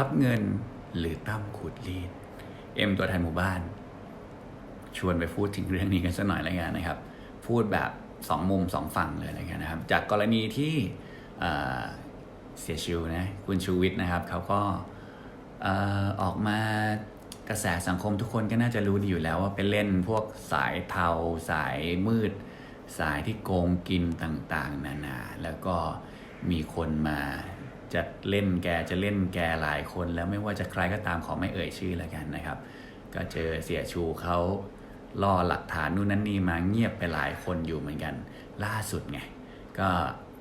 รับเงินหรือตั้มขูดรีดเอ็มตัวแทนหมู่บ้าน ชวนไปพูดถึงเรื่องนี้กันสักหน่อยแล้วกันนะครับ พูดแบบสองมุมสองฝั่งเลยอะไรเงี้ยนะครับ จากกรณีที่เสียชิวนะคุณชูวิทย์นะครับเขาก็ออออกมากระแสสังคมทุกคนก็น่าจะรู้ดีอยู่แล้วว่าไปเล่นพวกสายเทาสายมืด สายที่โกงกินต่างๆ นานา แล้วก็มีคนมา จะเล่นแกจะเล่นแกหลายคน แล้วไม่ว่าจะใครก็ตามขอไม่เอ่ยชื่อแล้วกันนะครับ ก็เจอเสียชูเขาล่อหลักฐานนู่นนั่นนี่มาเงียบไปหลายคนอยู่เหมือนกัน ล่าสุดไงก็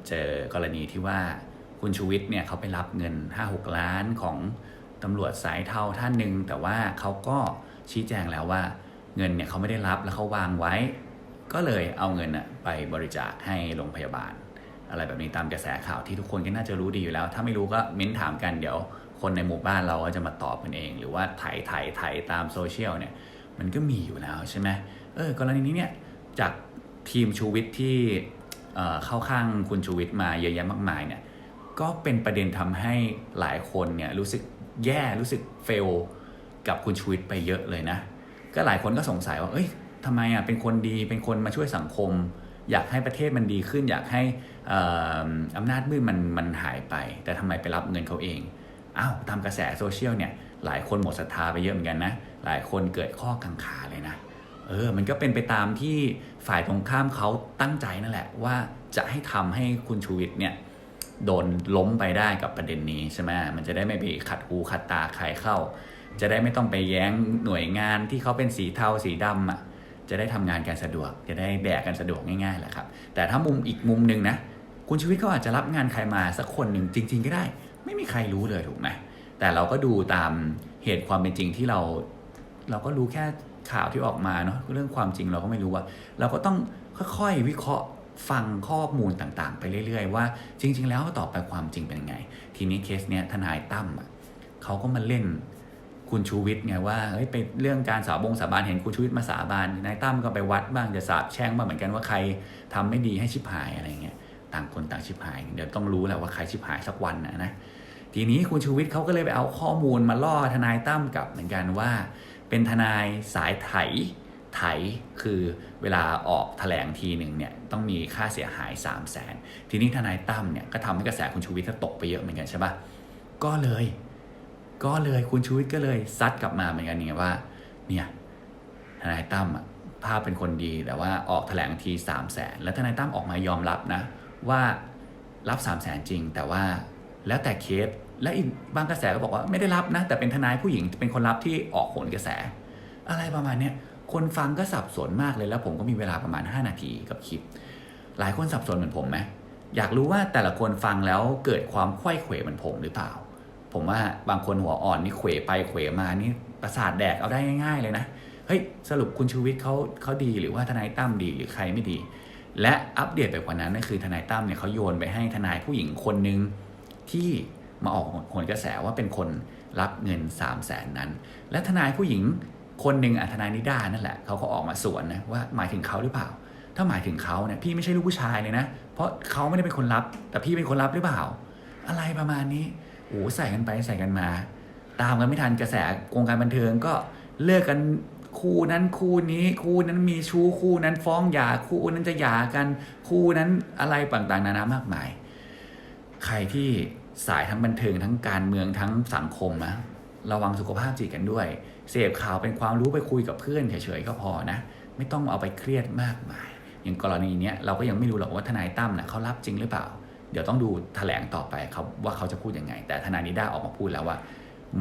เจอกรณีที่ว่าคุณชูวิทย์เนี่ยเขาไปรับเงิน 5-6 ล้านของตำรวจสายเทาท่านหนึ่งแต่ว่าเขาก็ชี้แจงแล้วว่าเงินเนี่ยเขาไม่ได้รับแล้วเขาวางไว้ ก็เลยเอาเงินน่ะไปบริจาคให้โรงพยาบาล อะไรแบบนี้ตามกระแสข่าวที่ทุกคนก็น่าจะรู้ดีอยู่แล้ว ถ้าไม่รู้ก็เม้นถามกันเดี๋ยว คนในหมู่บ้านเราก็จะมาตอบกันเอง หรือว่าไถ่ไถ่ไถ่ตามโซเชียลเนี่ยมันก็มีอยู่แล้วใช่ไหมเออกรณีนี้เนี่ยจากทีมชูวิทย์ที่เอ่อเข้าข้างคุณชูวิทย์มาเยอะแยะมากมายเนี่ยก็เป็นประเด็นทำให้หลายคนเนี่ยรู้สึกแย่รู้สึกเฟลกับคุณชูวิทย์ไปเยอะเลยนะ ก็หลายคนก็สงสัยว่าเอ้ยทำไมอะเป็นคนดีเป็นคนมาช่วยสังคม อยากให้ประเทศมันดีขึ้น อยากให้อำนาจมืดมันมันหายไป แต่ทำไมไปรับเงินเขาเองอ้าวตามกระแสโซเชียลเนี่ยหลายคนหมดศรัทธาไปเยอะเหมือนกันนะหลายคนเกิดข้อกังขาเลยนะเออมันก็เป็นไปตามที่ฝ่ายตรงข้ามเขาตั้งใจนั่นแหละ ว่าจะให้ทำให้คุณชูวิทย์เนี่ยโดนล้มไปได้กับประเด็นนี้ใช่ไหมมันจะได้ไม่ไปขัดหูขัดตาใครเข้า จะได้ไม่ต้องไปแย้งหน่วยงานที่เขาเป็นสีเทาสีดำอะ จะได้ทำงานกันสะดวก จะได้แดกกันสะดวกง่ายๆแหละครับ แต่ถ้ามุมอีกมุมหนึ่งนะคุณชูวิทย์เขาอาจจะรับงานใครมาสักคนหนึ่งจริง ๆ ก็ได้ ไม่มีใครรู้เลยถูกไหมแต่เราก็ดูตามเหตุความเป็นจริงที่เรา เราก็รู้แค่ข่าวที่ออกมาเนาะเรื่องความจริงเราก็ไม่รู้ว่า เราก็ต้องค่อยๆวิเคราะห์ฟังข้อมูลต่างๆ ไปเรื่อย ๆ ว่าจริง ๆ แล้วต่อไปความจริงเป็นยังไง ทีนี้เคสเนี้ยทนายตั้มอะเขาก็มาเล่น คุณชูวิทย์ไงว่าเฮ้ยไปเรื่องการสาบงสาบานเห็นคุณชูวิทย์มาสาบานนายตั้มก็ไปวัดบ้างจะสาบแช่งบ้างเหมือนกันว่าใครทำไม่ดีให้ชิบหายอะไรเงี้ยต่างคนต่างชิบหาย เดี๋ยวต้องรู้แหละว่าใครชิบหายสักวันนะนะทีนี้คุณชูวิทย์เขาก็เลยไปเอาข้อมูลมาล่อทนายตั้มกลับเหมือนกันว่า เป็นทนายสายไถไถคือเวลาออกแถลงทีหนึ่งเนี่ยต้องมีค่าเสียหาย 3 0 0แสนทีนี้ทนายตั้มเนี่ยก็ทำให้กระแสคุณชูวิทย์ตกไปเยอะเหมือนกันใช่ปะก็เลย ก็เลยคุณชูวิทย์ก็เลยซัดกลับมาเหมือนกันเนี่ยว่า เนี่ยทนายตั้มอะภาพเป็นคนดีแต่ว่าออกแถลงที3 0 0แสนแล้วทนายตั้มออกมายอมรับนะ ว่ารับ3 0 0แสนจริง แต่ว่าแล้วแต่เคสและอีกบางกระแสก็บอกว่าไม่ได้รับนะ แต่เป็นทนายผู้หญิงเป็นคนรับที่ออกโหนกระแส อะไรประมาณเนี้ยคนฟังก็สับสนมากเลยแล้วผมก็มีเวลาประมาณ 5 นาทีกับคลิป หลายคนสับสนเหมือนผมไหมอยากรู้ว่าแต่ละคนฟังแล้วเกิดความไขว้เขวเหมือนผมหรือเปล่า ผมว่าบางคนหัวอ่อนนี่เขวไปเขวมานี่ประสาทแดกเอาได้ง่าย ๆ เลยนะเฮ้ยสรุปคุณชูวิทย์เขาเขาดีหรือว่าทนายตั้มดีหรือใครไม่ดี และอัปเดตไปกว่านั้นก็คือทนายตั้มเนี่ยเขาโยนไปให้ทนายผู้หญิงคนหนึ่งที่มาออกโหนกระแสว่าเป็นคนรับเงิน 3 0 0แสนนั้น และทนายผู้หญิงคนหนึ่งอะทนายนิดานั่นแหละเขาก็ออกมาสวนนะว่าหมายถึงเขาหรือเปล่า ถ้าหมายถึงเขาเนี่ยพี่ไม่ใช่ลูกผู้ชายเลยนะ เพราะเขาไม่ได้เป็นคนรับ แต่พี่เป็นคนรับหรือเปล่า อะไรประมาณนี้ อ้ใส่กันไปใส่กันมา ตามกันไม่ทันกระแสวงการบันเทิงก็เลิกกันคู่นั้นคู่นี้คู่นั้นมีชู้คู่นั้นฟ้องหย่าคู่นั้นจะหย่ากันคู่นั้นอะไรต่างๆนานามากมาย ใครที่สายทั้งบันเทิงทั้งการเมืองทั้งสังคมนะระวังสุขภาพจิตกันด้วย เสพข่าวเป็นความรู้ไปคุยกับเพื่อนเฉยๆก็พอนะ ไม่ต้องเอาไปเครียดมากมาย อย่างกรณีเนี้ยเราก็ยังไม่รู้หรอกว่าทนายตั้มนะเขารับจริงหรือเปล่า เดี๋ยวต้องดูแถลงต่อไปครับว่าเขาจะพูดยังไง แต่ทนายนิด้าออกมาพูดแล้วว่า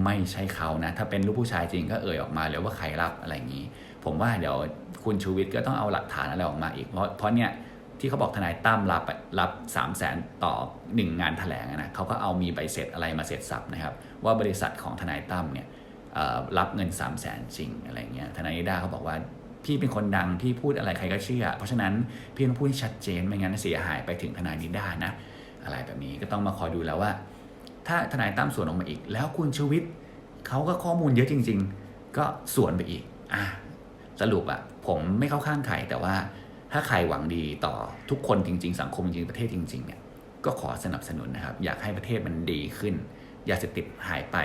ไม่ใช่เขานะ ถ้าเป็นลูกผู้ชายจริงก็เอ่ยออกมาเลยว่าใครรับอะไรอย่างนี้ ผมว่าเดี๋ยวคุณชูวิทย์ก็ต้องเอาหลักฐานอะไรออกมาอีก เพราะเพราะเนี่ยที่เขาบอกทนายตั้มรับรับสามแสนต่อหนึ่งงานแถลงนะเขาก็เอามีใบเสร็จอะไรมาเสร็จสับนะครับ ว่าบริษัทของทนายตั้มเนี่ยรับเงิน3 0 0แสนจริงอะไรเงี้ยทนายนิด้าเขาบอกว่าพี่เป็นคนดังพี่พูดอะไรใครก็เชื่อ เพราะฉะนั้นพี่ต้องพูดให้ชัดเจนไม่งั้นเสียหายไปถึงทนายนิด้านะ อะไรแบบนี้ก็ต้องมาคอยดูแล้วว่า ถ้าทนายตั้มสวนออกมาอีก แล้วคุณชูวิทย์เขาก็ข้อมูลเยอะจริง ๆ ก็สวนไปอีกอะสรุปอะผมไม่เข้าข้างใครแต่ว่าถ้าใครหวังดีต่อทุกคนจริง ๆ สังคมจริงประเทศจริงๆเนี่ยก็ขอสนับสนุนนะครับ อยากให้ประเทศมันดีขึ้นยาเสพติดหายไป